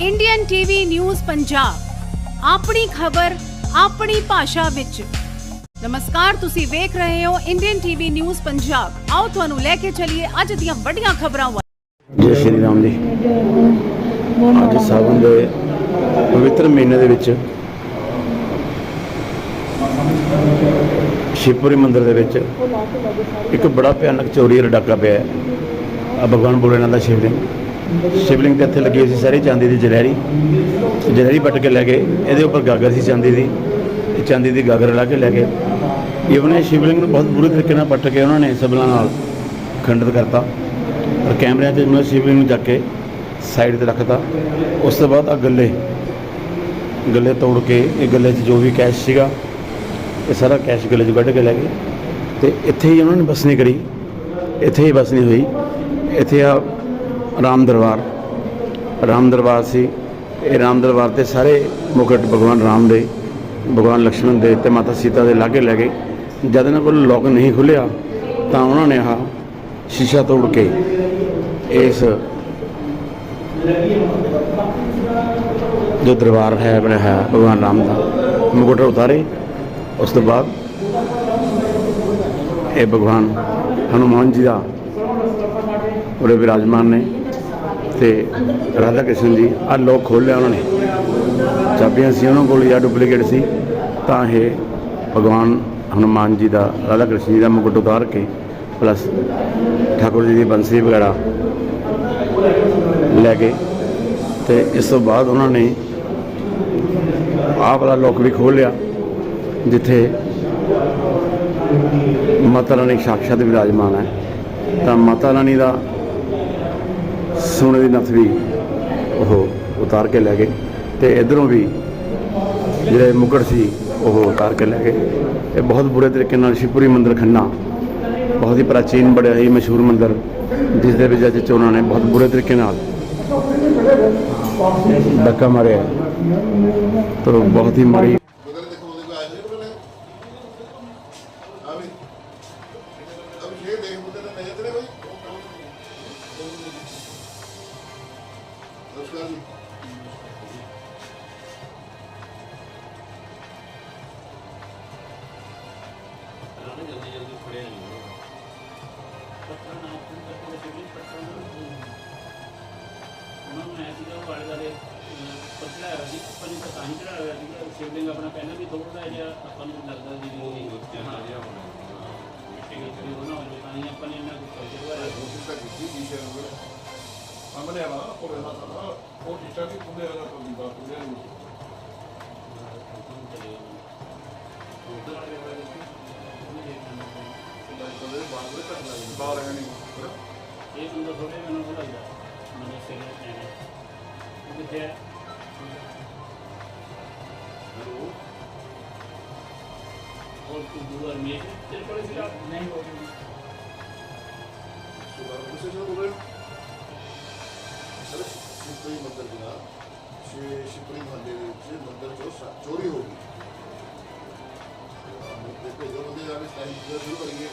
Indian TV news Punjab ਆਪਣੀ ਖਬਰ, ਆਪਣੀ ਭਾਸ਼ਾ ਵਿੱਚ। ਨਮਸਕਾਰ, ਤੁਸੀਂ ਵੇਖ ਰਹੇ ਹੋ ਇੰਡੀਅਨ ਟੀਵੀ ਨਿਊਜ਼ ਪੰਜਾਬ ਆਓ ਤੁਹਾਨੂੰ ਲੈ ਕੇ ਚੱਲੀਏ ਅੱਜ ਦੀਆਂ ਵੱਡੀਆਂ ਖਬਰਾਂ ਵੱਲ। ਜੈ ਸ਼੍ਰੀ ਰਾਮ ਜੀ। ਅੱਜ ਸਾਵਨ ਦੇ ਪਵਿੱਤਰ ਮਹੀਨੇ ਦੇ ਵਿੱਚ ਸ਼ਿਵਪੁਰੀ ਮੰਦਿਰ ਦੇ ਵਿੱਚ ਇੱਕ ਬੜਾ ਭਿਆਨਕ ਚੋਰੀ ਦਾ ਡਾਕਾ ਪਿਆ ਹੈ। ਆ ਭਗਵਾਨ ਭੋਲੇਨਾਥ ਦਾ ਸ਼ਿਵਲਿੰਗ। ਸ਼ਿਵਲਿੰਗ 'ਤੇ ਇੱਥੇ ਲੱਗੀ ਹੋਈ ਸੀ ਸਾਰੀ ਚਾਂਦੀ ਦੀ ਜਲੈਰੀ ਜਲਹਿਰੀ ਪੱਟ ਕੇ ਲੈ ਗਏ। ਇਹਦੇ ਉੱਪਰ ਗਾਗਰ ਸੀ ਚਾਂਦੀ ਦੀ। ਇਹ ਚਾਂਦੀ ਦੀ ਗਾਗਰ ਲਾ ਕੇ ਲੈ ਗਏ। ਇਵਨ ਇਹ ਸ਼ਿਵਲਿੰਗ ਨੂੰ ਬਹੁਤ ਬੁਰੇ ਤਰੀਕੇ ਨਾਲ ਪੱਟ ਕੇ ਉਹਨਾਂ ਨੇ ਸਬਲਾਂ ਨਾਲ ਖੰਡਿਤ ਕਰਤਾ। ਪਰ ਕੈਮਰਿਆਂ 'ਚ ਉਹਨਾਂ ਸ਼ਿਵਲਿੰਗ ਨੂੰ ਜਾ ਕੇ ਸਾਈਡ ਤੇ ਰੱਖਤਾ। ਉਸ ਤੋਂ ਬਾਅਦ ਆ ਗੱਲੇ। ਗੱਲੇ ਤੋੜ ਕੇ ਇਹ ਗੱਲੇ 'ਚ ਜੋ ਵੀ ਕੈਸ਼ ਸੀਗਾ, ਇਹ ਸਾਰਾ ਕੈਸ਼ ਗੱਲੇ 'ਚ ਕੱਢ ਕੇ ਲੈ ਗਏ। ਤੇ ਇੱਥੇ ਹੀ ਉਹਨਾਂ ਨੇ ਬਸਨੀ ਕਰੀ। ਇੱਥੇ ਹੀ ਬਸਨੀ ਹੋਈ। ਇੱਥੇ ਆ ਰਾਮ ਦਰਬਾਰ। ਰਾਮ ਦਰਬਾਰ ਸੀ। ਇਹ ਰਾਮ ਦਰਬਾਰ ਤੇ ਸਾਰੇ ਮੁਕਟ ਭਗਵਾਨ ਰਾਮ ਦੇ, ਭਗਵਾਨ ਲਕਸ਼ਮਣ ਦੇ ਤੇ ਮਾਤਾ ਸੀਤਾ ਦੇ ਲਾਗੇ ਲੈ ਗਏ। ਜਦ ਇਹਨਾਂ ਕੋਲ ਲੋਕ ਨਹੀਂ ਖੁੱਲਿਆ ਤਾਂ ਉਹਨਾਂ ਨੇ ਆਹ ਸ਼ੀਸ਼ਾ ਤੋੜ ਕੇ ਇਸ ਜੋ ਦਰਬਾਰ ਹੈ ਬਣਿਆ ਹੈ, ਭਗਵਾਨ ਰਾਮ ਦਾ ਮੁਕਟ ਉਤਾਰੇ। ਉਸ ਤੋਂ ਬਾਅਦ ਇਹ ਭਗਵਾਨ ਹਨੂਮਾਨ ਜੀ ਦਾ ਉਰੇ ਵਿਰਾਜਮਾਨ ਨੇ। ਤੇ ਰਾਧਾ ਕ੍ਰਿਸ਼ਨ ਜੀ ਆ ਲੋਕ ਖੋਲ੍ਹਿਆ ਉਹਨਾਂ ਨੇ। ਚਾਬੀਆਂ ਸੀ ਉਹਨਾਂ ਕੋਲ, ਜਾਂ ਡੁਪਲੀਕੇਟ ਸੀ। ਤਾਂ ਇਹ ਭਗਵਾਨ ਹਨੂਮਾਨ ਜੀ ਦਾ, ਰਾਧਾ ਕ੍ਰਿਸ਼ਨ ਜੀ ਦਾ ਮੁਕਟ ਉਤਾਰ ਕੇ ਪਲੱਸ ਠਾਕੁਰ ਜੀ ਦੀ ਬੰਸਰੀ ਵਗੈਰਾ ਲੈ ਗਏ। ਤੇ ਇਸ ਤੋਂ ਬਾਅਦ ਉਹਨਾਂ ਨੇ ਆਹ ਵਾਲਾ ਲੋਕ ਵੀ ਖੋਲ੍ਹ ਲਿਆ ਜਿੱਥੇ ਮਾਤਾ ਰਾਣੀ ਸਾਖਸ਼ਾਤ ਵਿਰਾਜਮਾਨ ਹੈ। ਤਾਂ ਮਾਤਾ ਰਾਣੀ ਦਾ ਸੋਨੇ ਦੀ ਨਥ ਵੀ ਉਹ ਉਤਾਰ ਕੇ ਲੈ ਗਏ ਤੇ ਇਧਰੋਂ ਵੀ ਜਿਹੜੇ ਮੁਕਟ ਸੀ ਉਹ ਉਤਾਰ ਕੇ ਲੈ ਗਏ। ਇਹ ਬਹੁਤ ਬੁਰੇ ਤਰੀਕੇ ਨਾਲ ਸ਼ਿਵਪੁਰੀ ਮੰਦਿਰ ਖੰਨਾ, ਬਹੁਤ ਹੀ ਪ੍ਰਾਚੀਨ ਬੜਿਆ ਹੀ ਮਸ਼ਹੂਰ ਮੰਦਿਰ, ਜਿਸ ਦੇ ਵਿੱਚ ਅੱਜ ਉਹਨਾਂ ਨੇ ਬਹੁਤ ਬੁਰੇ ਤਰੀਕੇ ਨਾਲ ਧੱਕਾ ਮਾਰਿਆ ਤਾਂ ਬਹੁਤ ਹੀ ਮਾੜੀ ਗੱਲ ਰਾਣਾ ਜਲਦੀ ਜਲਦੀ ਫੜਿਆ ਨਹੀਂ ਹੋਣਾ ਪੱਤਰ ਨਾ ਆਪਣੀ ਪੱਤਰ ਦੇ ਵੀ ਪੱਤਰ ਨਾ ਉਹਨਾਂ ਨੂੰ ਐਸੀ ਦਾ ਵਾਲੇ ਵਾਲੇ ਪਤਲਾ ਹੋਇਆ ਸੀ ਆਪਾਂ ਨੂੰ ਪਤਾ ਨਹੀਂ ਕਿਹੜਾ ਹੋਇਆ ਸੀ ਸ਼ਿਵਲਿੰਗ ਆਪਣਾ ਪਹਿਲਾਂ ਵੀ ਥੋੜਾ ਜਿਹਾ ਆਪਾਂ ਨੂੰ ਲੱਗਦਾ ਸੀ ਵੀ ਉਹ ਨਹੀਂ ਹੋ। ਜਾਂਦਾ ਜਿਹਾ ਹੋਣਾ ਆਪਾਂ ਨੇ ਇਹਨਾਂ ਨੂੰ ਕੋਈ ਜਿਹੜਾ ਰੋਟੀ ਤੱਕ ਕੀਤੀ ਜੀ ਸ਼ੇਰ ਨੂੰ ਸਾਹਮਣੇ ਆ ਕੋਲੇ ਦਾ ਸਾਰਾ ਉਹ ਟਿੱਟਾ ਵੀ ਖੁੱਲੇ ਵਾਲਾ ਕੋਈ ਬਾਤ ਖੁੱਲੇ ਨਹੀਂ कलर बाहर में कर लगे बाहर है नहीं ਇਹ ਬੰਦਾ ਥੋੜੇ ਮੈਨੂੰ ਉਹ ਲੱਗਦਾ ਮੈਨੂੰ ਸਿਰ ਨੇ ਉਹ ਕਿੱਥੇ ਹੈ हेलो और तू दूर में तेरे कोल ਸੀ ਨਹੀਂ ਹੋ सुबह पुलिस स्टेशन बोल रहे हो सर ਕੋਈ ਮੰਦਰ ਦੇ ਨਾਲ ਸ਼੍ਰੀ ਸ਼ਿਪਰੀ ਮਹੱਲੇ ਦੇ ਵਿੱਚ ਮੰਦਰ ਚੋਂ ਚੋਰੀ ਹੋ ਗਈ। ਦੇਖੋ ਜਦੋਂ ਦੇ ਆਵੇ ਸਟਾਈਲ ਸ਼ੁਰੂ ਕਰੀਏ